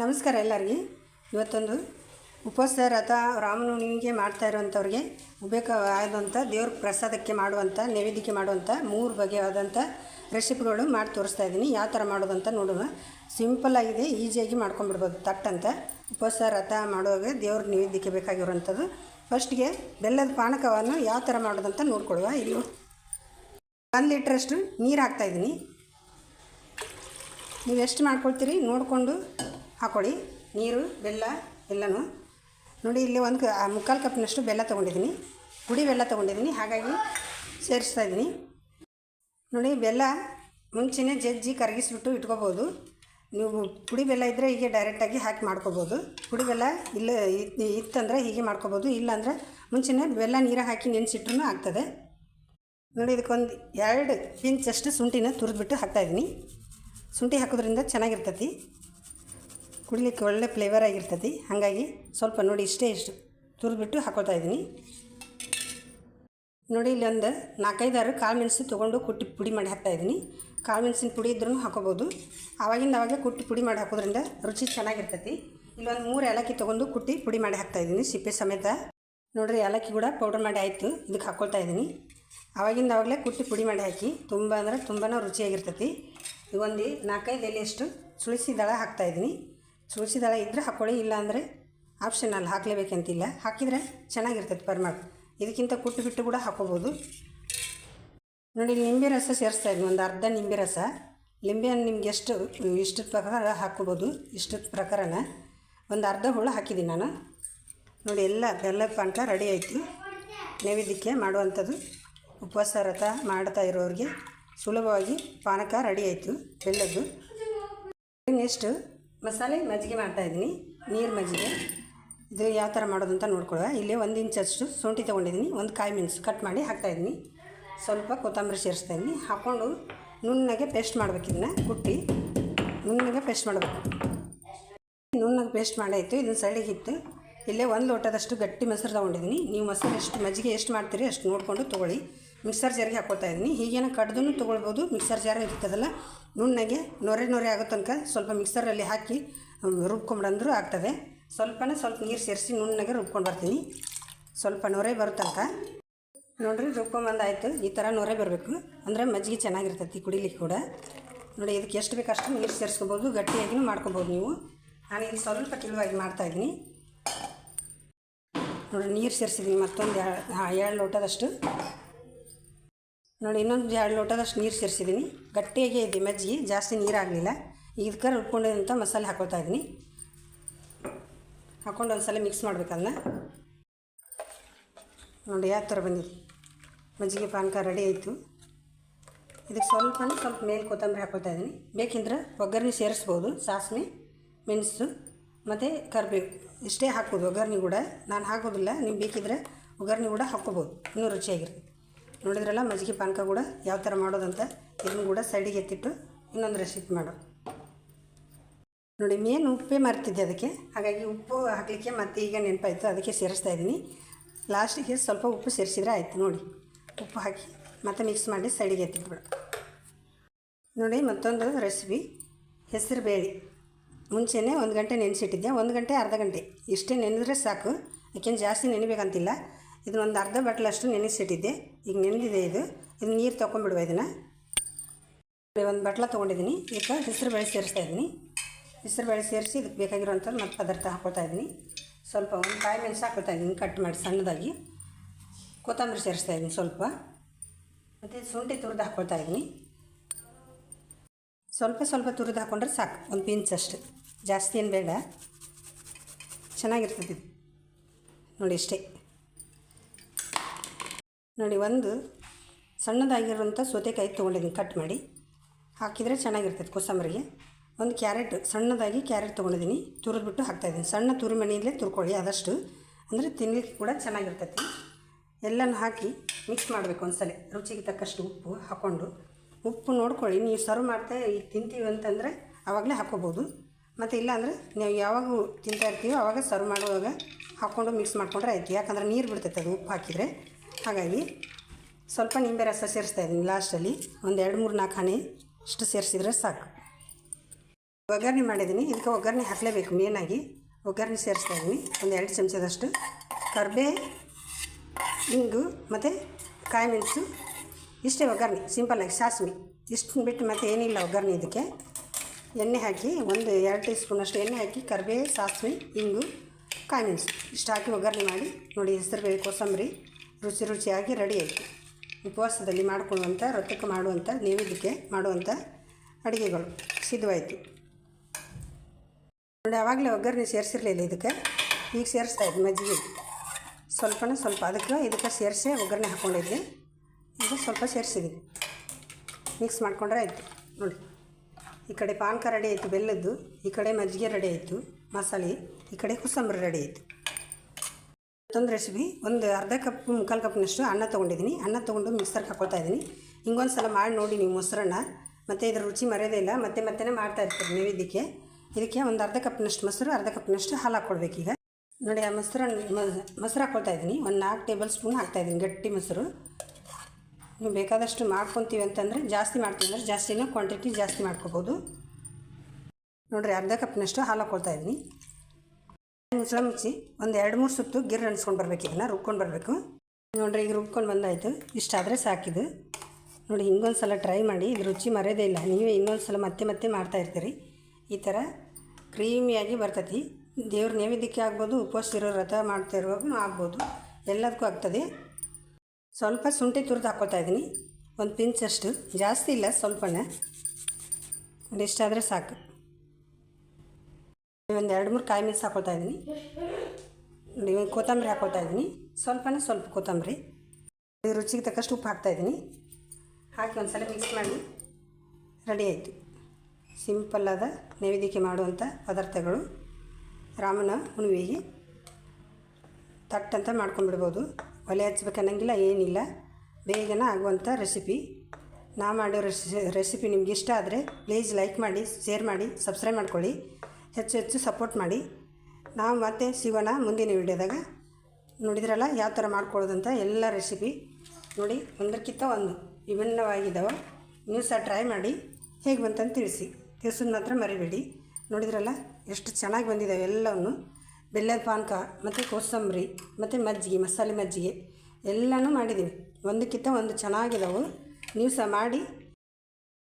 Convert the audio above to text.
ನಮಸ್ಕಾರ ಎಲ್ಲರಿಗೆ. ಇವತ್ತೊಂದು ಉಪವಾಸ ರಥ ರಾಮನವಮಿಗೆ ಮಾಡ್ತಾ ಇರುವಂಥವ್ರಿಗೆ ಬೇಕಾದಂಥ ದೇವ್ರ ಪ್ರಸಾದಕ್ಕೆ ಮಾಡುವಂಥ, ನೈವೇದ್ಯಕ್ಕೆ ಮಾಡುವಂಥ ಮೂರು ಬಗೆಯಾದಂಥ ರೆಸಿಪಿಗಳು ಮಾಡಿ ತೋರಿಸ್ತಾ ಇದ್ದೀನಿ. ಯಾವ ಥರ ಅಂತ ನೋಡೋಣ. ಸಿಂಪಲ್ ಆಗಿದೆ ಈಸಿಯಾಗಿ ಮಾಡ್ಕೊಂಡ್ಬಿಡ್ಬೋದು. ತಟ್ಟಂತ ಉಪವಾಸ ರಥ ಮಾಡುವಾಗ ದೇವ್ರ ನೈವೇದ್ಯಕ್ಕೆ ಬೇಕಾಗಿರುವಂಥದ್ದು. ಫಸ್ಟ್ಗೆ ಬೆಲ್ಲದ ಪಾನಕವನ್ನು ಯಾವ ಥರ ಮಾಡೋದಂತ ನೋಡ್ಕೊಳುವ ಇಲ್ಲಿ ಒಂದು ಲೀಟ್ರಷ್ಟು ನೀರು ಹಾಕ್ತಾಯಿದ್ದೀನಿ ನೀವು ಎಷ್ಟು ಮಾಡ್ಕೊಳ್ತೀರಿ ನೋಡಿಕೊಂಡು ಹಾಕ್ಕೊಳ್ಳಿ ನೀರು, ಬೆಲ್ಲ ಎಲ್ಲನೂ. ನೋಡಿ, ಇಲ್ಲಿ ಒಂದು ಮುಕ್ಕಾಲು ಕಪ್ನಷ್ಟು ಬೆಲ್ಲ ತೊಗೊಂಡಿದ್ದೀನಿ. ಪುಡಿ ಬೆಲ್ಲ ತೊಗೊಂಡಿದ್ದೀನಿ. ಹಾಗಾಗಿ ಸೇರಿಸ್ತಾ ಇದ್ದೀನಿ. ನೋಡಿ, ಬೆಲ್ಲ ಮುಂಚೆನೇ ಜಜ್ಜಿ ಕರಗಿಸ್ಬಿಟ್ಟು ಇಟ್ಕೋಬೋದು. ನೀವು ಪುಡಿ ಬೆಲ್ಲ ಇದ್ದರೆ ಹೀಗೆ ಡೈರೆಕ್ಟಾಗಿ ಹಾಕಿ ಮಾಡ್ಕೋಬೋದು. ಪುಡಿ ಬೆಲ್ಲ ಇಲ್ಲ ಇತ್- ಇತ್ತಂದರೆ ಹೀಗೆ ಮಾಡ್ಕೋಬೋದು. ಇಲ್ಲಾಂದರೆ ಮುಂಚೆನೇ ಬೆಲ್ಲ ನೀರು ಹಾಕಿ ನೆನೆಸಿಟ್ರೂ ಆಗ್ತದೆ. ನೋಡಿ, ಇದಕ್ಕೊಂದು ಎರಡು ಇಂಚಷ್ಟು ಶುಂಠಿನ ತುರಿದ್ಬಿಟ್ಟು ಹಾಕ್ತಾಯಿದ್ದೀನಿ ಶುಂಠಿ ಹಾಕೋದ್ರಿಂದ ಚೆನ್ನಾಗಿರ್ತೈತಿ. ಕುಡಿಲಿಕ್ಕೆ ಒಳ್ಳೆ ಫ್ಲೇವರ್ ಆಗಿರ್ತದೆ. ಹಾಗಾಗಿ ಸ್ವಲ್ಪ ನೋಡಿ ಇಷ್ಟೇ ಇಷ್ಟು. ತುರಿದ್ಬಿಟ್ಟು ಹಾಕೋತಾ ಇದ್ದೀನಿ. ನೋಡಿ, ಇಲ್ಲಿ ಒಂದು ನಾಲ್ಕೈದಾರು ಕಾಳು ಮೆಣಸು ತೊಗೊಂಡು ಕುಟ್ಟಿ ಪುಡಿ ಮಾಡಿ ಹಾಕ್ತಾಯಿದ್ದೀನಿ ಕಾಳು ಮೆಣಸಿನ ಪುಡಿ ಇದ್ರೂ ಹಾಕೋಬೋದು. ಆವಾಗಿಂದ ಆವಾಗ ಕುಟ್ಟಿ ಪುಡಿ ಮಾಡಿ ಹಾಕೋದ್ರಿಂದ ರುಚಿ ಚೆನ್ನಾಗಿರ್ತೈತಿ ಇಲ್ಲೊಂದು ಮೂರು ಏಲಕ್ಕಿ ತೊಗೊಂಡು ಕುಟ್ಟಿ ಪುಡಿ ಮಾಡಿ ಹಾಕ್ತಾಯಿದ್ದೀನಿ ಸಿಪ್ಪೆ ಸಮೇತ. ನೋಡಿರಿ, ಏಲಕ್ಕಿ ಕೂಡ ಪೌಡರ್ ಮಾಡಿ ಆಯಿತು. ಇದಕ್ಕೆ ಹಾಕ್ಕೊಳ್ತಾ ಇದ್ದೀನಿ. ಆವಾಗಿಂದ ಆವಾಗಲೇ ಕುಟ್ಟಿ ಪುಡಿ ಮಾಡಿ ಹಾಕಿ. ತುಂಬ ಅಂದರೆ ತುಂಬಾ ರುಚಿಯಾಗಿರ್ತೈತಿ ಒಂದು ನಾಲ್ಕೈದು ಎಲೆಯಷ್ಟು ಸುಳಿಸಿ ದಳ ಹಾಕ್ತಾಯಿದ್ದೀನಿ ಸುಳಿಸಿ ಇದ್ರೆ ಇದ್ದರೆ ಹಾಕ್ಕೊಳ್ಳಿ ಇಲ್ಲ ಅಂದರೆ ಆಪ್ಷನಲ್ ಹಾಕಲೇಬೇಕಂತಿಲ್ಲ. ಹಾಕಿದರೆ ಚೆನ್ನಾಗಿರ್ತೈತೆ ಪರ್ಮಾಕ್ ಇದಕ್ಕಿಂತ ಕುಟ್ಟು ಬಿಟ್ಟು ಕೂಡ ಹಾಕೋಬೋದು. ನೋಡಿ, ನಿಂಬೆ ರಸ ಸೇರಿಸ್ತಾ ಇದ್ದೀನಿ ಒಂದು ಅರ್ಧ ನಿಂಬೆ ರಸ. ಲಿಂಬೆಯನ್ನು ನಿಮ್ಗೆ ಎಷ್ಟು ಇಷ್ಟದ ಪ್ರಕಾರ ಹಾಕ್ಕೋಬೋದು ಇಷ್ಟದ ಪ್ರಕಾರನ. ಒಂದು ಅರ್ಧ ಹುಳು ಹಾಕಿದ್ದೀನಿ ನಾನು. ನೋಡಿ, ಎಲ್ಲ ಬೆಲ್ಲ ಪಾನಕ ರೆಡಿ ಆಯಿತು. ನೈವೇದ್ಯಕ್ಕೆ ಮಾಡುವಂಥದ್ದು ಉಪವಾಸ ರಥ ಮಾಡ್ತಾ ಇರೋರಿಗೆ ಸುಲಭವಾಗಿ ಪಾನಕ ರೆಡಿ ಆಯಿತು ಬೆಲ್ಲದ್ದು ನೆಕ್ಸ್ಟು ಮಸಾಲೆ ಮಜ್ಜಿಗೆ ಮಾಡ್ತಾಯಿದ್ದೀನಿ ನೀರು ಮಜ್ಜಿಗೆ. ಇದು ಯಾವ ಥರ ಮಾಡೋದು ಅಂತ ನೋಡ್ಕೊಳ್ಳುವ ಇಲ್ಲಿ ಒಂದು ಇಂಚಷ್ಟು ಶುಂಠಿ ತೊಗೊಂಡಿದ್ದೀನಿ. ಒಂದು ಕಾಯಿ ಮೆಣಸು ಕಟ್ ಮಾಡಿ ಹಾಕ್ತಾಯಿದ್ದೀನಿ ಸ್ವಲ್ಪ ಕೊತ್ತಂಬರಿ ಸೇರಿಸ್ತಾಯಿದ್ದೀನಿ ಹಾಕ್ಕೊಂಡು ನುಣ್ಣಗೆ ಪೇಸ್ಟ್ ಮಾಡಬೇಕು ಇದನ್ನ, ಕುಟ್ಟಿ. ನುಣ್ಣಗೆ ಪೇಸ್ಟ್ ಮಾಡಬೇಕು. ನುಣ್ಣಗೆ ಪೇಸ್ಟ್ ಮಾಡಾಯಿತು ಇದನ್ನು ಸೈಡಿಗೆ ಇಟ್ಟು ಇಲ್ಲೇ ಒಂದು ಲೋಟದಷ್ಟು ಗಟ್ಟಿ ಮೊಸರು ತೊಗೊಂಡಿದ್ದೀನಿ. ನೀವು ಮೊಸರು ಎಷ್ಟು ಮಜ್ಜಿಗೆ ಎಷ್ಟು ಮಾಡ್ತೀರಿ ಅಷ್ಟು ನೋಡಿಕೊಂಡು ತೊಗೊಳ್ಳಿ. ಮಿಕ್ಸರ್ ಜಾರಿಗೆ ಹಾಕ್ಕೊಳ್ತಾ ಇದ್ದೀನಿ. ಹೀಗೇನು ಕಡ್ದು ತೊಗೊಳ್ಬೋದು. ಮಿಕ್ಸರ್ ಜಾರ ಇರ್ತದಲ್ಲ, ನುಣ್ಣಗೆ ನೊರೆ ನೊರೆ ಆಗೋ ತನಕ ಸ್ವಲ್ಪ ಮಿಕ್ಸರಲ್ಲಿ ಹಾಕಿ ರುಬ್ಕೊಂಬಂದ್ರೂ ಆಗ್ತದೆ ಸ್ವಲ್ಪನೇ ಸ್ವಲ್ಪ ನೀರು ಸೇರಿಸಿ ನುಣ್ಣಗೆ ರುಬ್ಕೊಂಡು ಬರ್ತೀನಿ. ಸ್ವಲ್ಪ ನೊರೆ ಬರೋ ತನಕ. ನೋಡಿರಿ ರುಬ್ಕೊಂಬಂದಾಯಿತು ಈ ಥರ ನೊರೆ ಬರಬೇಕು. ಅಂದರೆ ಮಜ್ಜಿಗೆ ಚೆನ್ನಾಗಿರ್ತೈತಿ ಕುಡಿಲಿಕ್ಕೆ ಕೂಡ. ನೋಡಿ, ಇದಕ್ಕೆ ಎಷ್ಟು ಬೇಕು ನೀರು ಸೇರಿಸ್ಕೋಬೋದು. ಗಟ್ಟಿಯಾಗಿ ಮಾಡ್ಕೊಬೋದು ನೀವು. ನಾನು ಇಲ್ಲಿ ಸ್ವಲ್ಪ ತಿಳುವಾಗಿ ಮಾಡ್ತಾಯಿದ್ದೀನಿ ನೋಡಿ, ನೀರು ಸೇರಿಸಿದ್ದೀನಿ ಮತ್ತೊಂದು ಎರಡು ಲೋಟದಷ್ಟು ನೋಡಿ, ಇನ್ನೊಂದು ಎರಡು ಲೋಟದಷ್ಟು ನೀರು ಸೇರಿಸಿದ್ದೀನಿ. ಗಟ್ಟಿಯಾಗಿ ಇದೆ ಮಜ್ಜಿಗೆ ಜಾಸ್ತಿ ನೀರಾಗಲಿಲ್ಲ ಇದಕ್ಕೆ ಉಟ್ಕೊಂಡಿದ್ದಂಥ ಮಸಾಲೆ ಹಾಕೋತಾ ಇದ್ದೀನಿ. ಹಾಕ್ಕೊಂಡು ಒಂದು ಸಲ ಮಿಕ್ಸ್ ಮಾಡಬೇಕಲ್ಲ ನೋಡಿ, ಯಾವ ಥರ ಬಂದಿದೆ. ಮಜ್ಜಿಗೆ ಪಾನಕ ರೆಡಿ ಆಯಿತು. ಇದಕ್ಕೆ ಸ್ವಲ್ಪ ಸ್ವಲ್ಪ ಮೇಲೆ ಕೊತ್ತಂಬರಿ ಹಾಕೋತಾ ಇದ್ದೀನಿ. ಬೇಕಿದ್ರೆ ಒಗ್ಗರಣೆ ಸೇರಿಸ್ಬೋದು, ಸಾಸಿವೆ, ಮೆಣಸು, ಮತ್ತು ಕರಿಬೇವು. ಇಷ್ಟೇ ಹಾಕ್ಬೋದು, ಒಗ್ಗರಣೆ ಕೂಡ. ನಾನು ಹಾಕೋದಿಲ್ಲ. ನೀವು ಬೇಕಿದ್ರೆ ಒಗ್ಗರಣೆ ಕೂಡ ಹಾಕ್ಕೋಬೋದು. ಇನ್ನೂ ರುಚಿಯಾಗಿರುತ್ತೆ. ನೋಡಿದ್ರಲ್ಲ, ಮಜ್ಜಿಗೆ ಪಾನಕ ಕೂಡ ಯಾವ ಥರ ಮಾಡೋದಂತ, ಇದನ್ನು ಕೂಡ ಸೈಡಿಗೆ ಎತ್ತಿಟ್ಟು ಇನ್ನೊಂದು ರೆಸಿಪಿ ಮಾಡು. ನೋಡಿ ಮೇನ್ ಉಪ್ಪೇ ಮರ್ತಿದ್ದೆ ಅದಕ್ಕೆ. ಹಾಗಾಗಿ ಉಪ್ಪು ಹಾಕಲಿಕ್ಕೆ ಮತ್ತೆ ಈಗ ನೆನಪಾಯಿತು, ಅದಕ್ಕೆ ಸೇರಿಸ್ತಾ ಇದ್ದೀನಿ. ಲಾಸ್ಟಿಗೆ ಸ್ವಲ್ಪ ಉಪ್ಪು ಸೇರಿಸಿದ್ರೆ ಆಯಿತು, ನೋಡಿ. ಉಪ್ಪು ಹಾಕಿ ಮತ್ತೆ ಮಿಕ್ಸ್ ಮಾಡಿ ಸೈಡಿಗೆ ಎತ್ತಿಟ್ಬಿಡು. ನೋಡಿ, ಮತ್ತೊಂದು ರೆಸಿಪಿ ಹೆಸರು ಬೇಳೆ. ಮುಂಚೆನೇ ಒಂದು ಗಂಟೆ ನೆನೆಸಿಟ್ಟಿದ್ದೆ, ಒಂದು ಗಂಟೆ ಅರ್ಧ ಗಂಟೆ. ಇಷ್ಟೇ ನೆನೆದ್ರೆ ಸಾಕು, ಯಾಕೆಂದ್ರೆ ಜಾಸ್ತಿ ನೆನಿಬೇಕಂತಿಲ್ಲ. ಇದನ್ನ ಒಂದು ಅರ್ಧ ಬಟ್ಲಷ್ಟು ನೆನೆಸಿಟ್ಟಿದ್ದೆ. ಈಗ ನೆನೆದಿದೆ ಇದು. ಇದು ನೀರು ತೊಗೊಂಡ್ಬಿಡುವ ಇದನ್ನು. ಒಂದು ಬಟ್ಲ ತೊಗೊಂಡಿದ್ದೀನಿ ಇದಕ್ಕೆ ಹೆಸರು ಸೇರಿಸ್ತಾ ಇದ್ದೀನಿ ಹೆಸರು ಸೇರಿಸಿ ಇದಕ್ಕೆ ಬೇಕಾಗಿರೋಂಥದ್ದು ಮತ್ತು ಪದಾರ್ಥ ಹಾಕ್ಕೊಳ್ತಾ ಇದ್ದೀನಿ ಸ್ವಲ್ಪ ಒಂದು ಕಾಯಿ ಮೆಣಸು ಹಾಕ್ಕೊಳ್ತಾ ಇದ್ದೀನಿ ಕಟ್ ಮಾಡಿ ಸಣ್ಣದಾಗಿ. ಕೊತ್ತಂಬರಿ ಸೇರಿಸ್ತಾ ಇದ್ದೀನಿ ಸ್ವಲ್ಪ. ಮತ್ತು ಶುಂಠಿ ತುರಿದು ಹಾಕ್ಕೊಳ್ತಾ ಇದ್ದೀನಿ ಸ್ವಲ್ಪ ಸ್ವಲ್ಪ ತುರಿದು ಹಾಕ್ಕೊಂಡ್ರೆ ಸಾಕು. ಒಂದು ಪಿಂಚ್ ಅಷ್ಟು. ಜಾಸ್ತಿ ಏನು ಬೇಡ. ಚೆನ್ನಾಗಿರ್ತದೆ. ನೋಡಿ ಇಷ್ಟೇ ನೋಡಿ, ಒಂದು ಸಣ್ಣದಾಗಿರುವಂಥ ಸೌತೆಕಾಯಿ ತೊಗೊಂಡಿದ್ದೀನಿ ಕಟ್ ಮಾಡಿ. ಹಾಕಿದರೆ ಚೆನ್ನಾಗಿರ್ತೈತೆ ಕೋಸಂಬರಿಗೆ. ಒಂದು ಕ್ಯಾರೆಟ್, ಸಣ್ಣದಾಗಿ ಕ್ಯಾರೆಟ್ ತೊಗೊಂಡಿದ್ದೀನಿ, ತುರಿದ್ಬಿಟ್ಟು ಹಾಕ್ತಾಯಿದ್ದೀನಿ ಸಣ್ಣ ತುರಿ ತುರ್ಕೊಳ್ಳಿ ಆದಷ್ಟು. ಅಂದರೆ ತಿನ್ನಲಿಕ್ಕೆ ಕೂಡ ಚೆನ್ನಾಗಿರ್ತೈತಿ. ಎಲ್ಲನೂ ಹಾಕಿ ಮಿಕ್ಸ್ ಮಾಡಬೇಕು ಒಂದ್ಸಲ. ರುಚಿಗೆ ತಕ್ಕಷ್ಟು ಉಪ್ಪು ಹಾಕ್ಕೊಂಡು. ಉಪ್ಪು ನೋಡ್ಕೊಳ್ಳಿ, ನೀವು ಸರ್ವ್ ಮಾಡ್ತಾ ಈಗ ತಿಂತೀವಿ ಅಂತಂದರೆ ಆವಾಗಲೇ ಹಾಕ್ಕೋಬೋದು. ಮತ್ತು ಇಲ್ಲಾಂದರೆ ನೀವು ಯಾವಾಗ ತಿಂತಾ ಇರ್ತೀವೋ ಆವಾಗ ಸರ್ವ್ ಮಾಡುವಾಗ ಹಾಕ್ಕೊಂಡು ಮಿಕ್ಸ್ ಮಾಡ್ಕೊಂಡ್ರೆ ಆಯ್ತು. ಯಾಕಂದ್ರೆ ನೀರು ಬಿಡ್ತೈತೆ ಅದು ಉಪ್ಪು ಹಾಕಿದರೆ. ಹಾಗಾಗಿ ಸ್ವಲ್ಪ ನಿಂಬೆ ರಸ ಸೇರಿಸ್ತಾ ಇದ್ದೀನಿ ಲಾಸ್ಟಲ್ಲಿ. ಒಂದು ಎರಡು ಮೂರು ನಾಲ್ಕು ಹನಿ ಇಷ್ಟು ಸೇರಿಸಿದ್ರೆ ಸಾಕು. ಒಗ್ಗರಣೆ ಮಾಡಿದ್ದೀನಿ. ಇದಕ್ಕೆ ಒಗ್ಗರಣೆ ಹಾಕಲೇಬೇಕು ಮೇನಾಗಿ ಒಗ್ಗರಣೆ ಸೇರಿಸ್ತಾ ಇದ್ದೀನಿ. ಒಂದು ಎರಡು ಚಮಚದಷ್ಟು ಕರ್ಬೇ, ಇಂಗು ಮತ್ತು ಕಾಯಿ ಮೆಣಸು. ಇಷ್ಟೇ ಒಗ್ಗರಣೆ ಸಿಂಪಲ್ಲಾಗಿ ಸಾಸಿವೆ. ಇಷ್ಟು ಬಿಟ್ಟು ಮತ್ತೆ ಏನಿಲ್ಲ ಒಗ್ಗರಣೆ ಇದಕ್ಕೆ. ಎಣ್ಣೆ ಹಾಕಿ ಒಂದು ಎರಡು ಟೀ ಸ್ಪೂನಷ್ಟು ಎಣ್ಣೆ ಹಾಕಿ ಕರ್ಬೇ, ಸಾಸಿವೆ, ಇಂಗು, ಕಾಯಿ ಮೆಣಸು. ಇಷ್ಟು ಹಾಕಿ ಒಗ್ಗರಣೆ ಮಾಡಿ ನೋಡಿ ಹೆಸರುಬೇಳೆ ಕೋಸಂಬರಿ. ರುಚಿ ರುಚಿಯಾಗಿ ರೆಡಿ ಆಯಿತು. ಉಪವಾಸದಲ್ಲಿ ಮಾಡಿಕೊಳ್ಳುವಂಥ ರಥಕ್ಕೆ ಮಾಡುವಂಥ, ನೈವೇದ್ಯಕ್ಕೆ ಮಾಡುವಂಥ ಅಡುಗೆಗಳು ಸಿದ್ಧವಾಯಿತು. ನೋಡಿ, ಆವಾಗಲೇ ಒಗ್ಗರಣೆ ಸೇರಿಸಿರಲಿಲ್ಲ ಇದಕ್ಕೆ. ಈಗ ಸೇರಿಸ್ತಾ ಇದ್ದೆ ಮಜ್ಜಿಗೆ. ಸ್ವಲ್ಪನೇ ಸ್ವಲ್ಪ ಅದಕ್ಕೆ ಇದಕ್ಕೆ ಸೇರಿಸಿ ಒಗ್ಗರಣೆ ಹಾಕ್ಕೊಂಡಿದ್ದೆ ಈಗ ಸ್ವಲ್ಪ ಸೇರಿಸಿದ್ದೀನಿ. ಮಿಕ್ಸ್ ಮಾಡ್ಕೊಂಡ್ರೆ ಆಯಿತು. ನೋಡಿ, ಈ ಕಡೆ ಪಾನಕ ರೆಡಿ ಆಯಿತು, ಬೆಲ್ಲದ್ದು. ಈ ಕಡೆ ಮಜ್ಜಿಗೆ ರೆಡಿ ಆಯಿತು, ಮಸಾಲೆ. ಈ ಕಡೆ ಕೋಸಂಬರಿ ರೆಡಿ ಆಯಿತು. ಮತ್ತೊಂದು ರೆಸಿಪಿ. ಒಂದು ಅರ್ಧ ಕಪ್ ಮುಕ್ಕಾಲು ಕಪ್ನಷ್ಟು ಅನ್ನ ತೊಗೊಂಡಿದ್ದೀನಿ. ಅನ್ನ ತೊಗೊಂಡು ಮಿಕ್ಸರ್ಗೆ ಹಾಕ್ಕೊಳ್ತಾ ಇದ್ದೀನಿ. ಹಿಂಗೊಂದು ಸಲ ಮಾಡಿ ನೋಡಿ ನೀವು ಮೊಸರನ್ನ. ಮತ್ತು ಇದ್ರ ರುಚಿ ಮರೆಯೋದೇ ಇಲ್ಲ. ಮತ್ತೆ ಮತ್ತೆ ಮಾಡ್ತಾ ಇರ್ತೀರಿ ನೈವೇದ್ಯಕ್ಕೆ. ಇದಕ್ಕೆ ಒಂದು ಅರ್ಧ ಕಪ್ನಷ್ಟು ಮೊಸರು, ಅರ್ಧ ಕಪ್ನಷ್ಟು ಹಾಲು ಹಾಕ್ಕೊಳ್ಬೇಕೀಗ ನೋಡಿ, ಆ ಮೊಸರನ್ನ ಮೊಸರು ಹಾಕ್ಕೊಳ್ತಾ ಇದ್ದೀನಿ. ಒಂದು ನಾಲ್ಕು ಟೇಬಲ್ ಸ್ಪೂನ್ ಹಾಕ್ತಾಯಿದ್ದೀನಿ ಗಟ್ಟಿ ಮೊಸರು. ನೀವು ಬೇಕಾದಷ್ಟು ಮಾಡ್ಕೊತೀವಿ ಅಂತಂದರೆ ಜಾಸ್ತಿ ಮಾಡ್ತೀವಿ ಅಂದರೆ ಜಾಸ್ತಿನೇ ಕ್ವಾಂಟಿಟಿ ಜಾಸ್ತಿ ಮಾಡ್ಕೋಬೋದು. ನೋಡಿರಿ, ಅರ್ಧ ಕಪ್ನಷ್ಟು ಹಾಲು ಹಾಕ್ಕೊಳ್ತಾ ಇದ್ದೀನಿ. ಮುಚ್ಚಳ ಮುಚ್ಚಿ, ಒಂದು ಎರಡು ಮೂರು ಸುತ್ತು ಗಿರ್ ಅನ್ಸ್ಕೊಂಡು ಬರಬೇಕು ಇದನ್ನ ರುಬ್ಕೊಂಡು ಬರಬೇಕು. ನೋಡಿರಿ, ಈಗ ರುಬ್ಕೊಂಡು ಬಂದಾಯಿತು. ಇಷ್ಟಾದರೆ ಸಾಕಿದು ನೋಡಿ ಹಿಂಗೊಂದು ಸಲ ಟ್ರೈ ಮಾಡಿ, ಇದು ರುಚಿ ಮರೆಯೋದೇ ಇಲ್ಲ. ನೀವೇ ಇನ್ನೊಂದು ಸಲ ಮತ್ತೆ ಮತ್ತೆ ಮಾಡ್ತಾ ಇರ್ತೀರಿ. ಈ ಥರ ಕ್ರೀಮಿಯಾಗಿ ಬರ್ತೈತಿ. ದೇವ್ರ ನೈವೇದ್ಯಕ್ಕೆ ಆಗ್ಬೋದು, ಉಪವಾಸ ಇರೋ ವ್ರತ ಮಾಡ್ತಾ ಇರುವಾಗೂ ಆಗ್ಬೋದು. ಎಲ್ಲದಕ್ಕೂ ಆಗ್ತದೆ. ಸ್ವಲ್ಪ ಶುಂಠಿ ತುರಿದು ಹಾಕ್ಕೊತಾ ಇದ್ದೀನಿ. ಒಂದು ಪಿಂಚಷ್ಟು ಜಾಸ್ತಿ ಇಲ್ಲ ಸ್ವಲ್ಪನೇ ಒಂದು ಇಷ್ಟಾದರೆ ಸಾಕು. ಒಂದು ಎರಡು ಮೂರು ಕಾಯಿ ಮೆಣಸು ಹಾಕ್ಕೊಳ್ತಾ ಇದ್ದೀನಿ. ನೋಡಿ ಕೊತ್ತಂಬರಿ ಹಾಕ್ಕೊಳ್ತಾ ಇದ್ದೀನಿ. ಸ್ವಲ್ಪನೇ ಸ್ವಲ್ಪ ಕೊತ್ತಂಬರಿ. ರುಚಿಗೆ ತಕ್ಕಷ್ಟು ಉಪ್ಪು ಹಾಕ್ತಾಯಿದ್ದೀನಿ ಹಾಕಿ ಒಂದು ಸಲ ಮಿಕ್ಸ್ ಮಾಡಿ. ರೆಡಿ ಆಯಿತು. ಸಿಂಪಲ್ಲಾದ ನೈವೇದ್ಯಕ್ಕೆ ಮಾಡುವಂಥ ಪದಾರ್ಥಗಳು. ರಾಮನ ಹುಣ್ಣಿಮೆಗೆ ತಟ್ಟಂತ ಮಾಡ್ಕೊಂಡ್ಬಿಡ್ಬೋದು. ಒಲೆ ಹಚ್ಬೇಕನ್ನಂಗಿಲ್ಲ ಏನಿಲ್ಲ. ಬೇಗನ ಆಗುವಂಥ ರೆಸಿಪಿ ನಾ ಮಾಡೋ ರೆಸಿ ರೆಸಿಪಿ ನಿಮ್ಗೆ ಇಷ್ಟ ಆದರೆ ಪ್ಲೀಸ್ ಲೈಕ್ ಮಾಡಿ ಶೇರ್ ಮಾಡಿ ಸಬ್ಸ್ಕ್ರೈಬ್ ಮಾಡ್ಕೊಳ್ಳಿ. ಹೆಚ್ಚು ಹೆಚ್ಚು ಸಪೋರ್ಟ್ ಮಾಡಿ. ನಾವು ಮತ್ತೆ ಸಿಗೋಣ ಮುಂದಿನ ವಿಡಿಯೋದಾಗ ನೋಡಿದ್ರಲ್ಲ ಯಾವ ಥರ ಮಾಡ್ಕೊಳ್ಳೋದಂತ ಎಲ್ಲ ರೆಸಿಪಿ ನೋಡಿ ಒಂದಕ್ಕಿಂತ ಒಂದು ವಿಭಿನ್ನವಾಗಿದ್ದಾವೆ ನೀವು ಸಹ ಟ್ರೈ ಮಾಡಿ ಹೇಗೆ ಬಂತಂತ ತಿಳಿಸಿ. ತಿಳಿಸೋದು ಮಾತ್ರ ಮರಿಬೇಡಿ. ನೋಡಿದ್ರಲ್ಲ ಎಷ್ಟು ಚೆನ್ನಾಗಿ ಬಂದಿದ್ದಾವೆ ಎಲ್ಲವನ್ನು. ಬೆಲ್ಲದ ಪಾನಕ, ಮತ್ತು ಕೋಸಂಬರಿ, ಮತ್ತು ಮಜ್ಜಿಗೆ, ಮಸಾಲೆ ಮಜ್ಜಿಗೆ ಎಲ್ಲನೂ ಮಾಡಿದ್ದೀವಿ ಒಂದಕ್ಕಿಂತ ಒಂದು ಚೆನ್ನಾಗಿದ್ದಾವೆ ನೀವು ಸಹ ಮಾಡಿ